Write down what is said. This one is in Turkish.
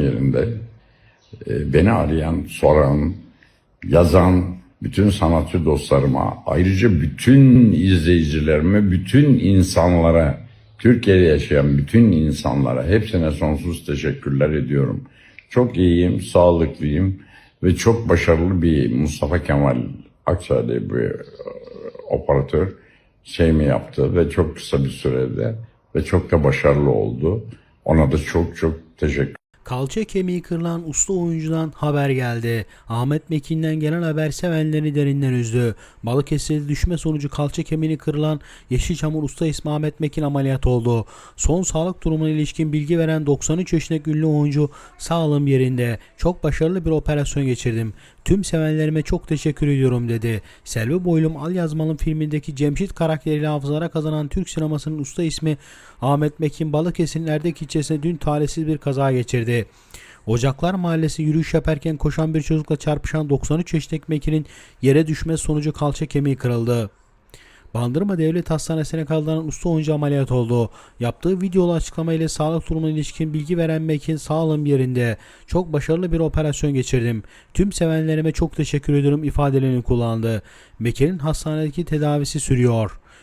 yerinde e, beni arayan, soran, yazan bütün sanatçı dostlarıma, ayrıca bütün izleyicilerime, bütün insanlara, Türkiye'de yaşayan bütün insanlara hepsine sonsuz teşekkürler ediyorum. Çok iyiyim, sağlıklıyım ve çok başarılı bir Mustafa Kemal Akçay'da bir e, operatör şey mi yaptı ve çok kısa bir sürede ve çok da başarılı oldu. Ona da çok çok teşekkür Kalça kemiği kırılan usta oyuncudan haber geldi. Ahmet Mekin'den gelen haber sevenleri derinden üzdü. Balıkesir'de düşme sonucu kalça kemiğini kırılan Yeşilçamur usta ismi Ahmet Mekin ameliyat oldu. Son sağlık durumuna ilişkin bilgi veren 93 yaşındaki ünlü oyuncu sağlığım yerinde. Çok başarılı bir operasyon geçirdim. Tüm sevenlerime çok teşekkür ediyorum dedi. Selvi Boylum Al Yazmalım filmindeki Cemşit karakteriyle hafızalara kazanan Türk sinemasının usta ismi Ahmet Mekin Balıkesir'in Erdek ilçesinde dün talihsiz bir kaza geçirdi. Ocaklar Mahallesi yürüyüş yaparken koşan bir çocukla çarpışan 93 yaşındaki Mekin'in yere düşmesi sonucu kalça kemiği kırıldı. Bandırma Devlet Hastanesi'ne kaldırılan usta oyuncu ameliyat oldu. Yaptığı videolu açıklamayla sağlık durumuna ilişkin bilgi veren Mekin sağlığım yerinde. Çok başarılı bir operasyon geçirdim. Tüm sevenlerime çok teşekkür ediyorum ifadelerini kullandı. Mekin'in hastanedeki tedavisi sürüyor.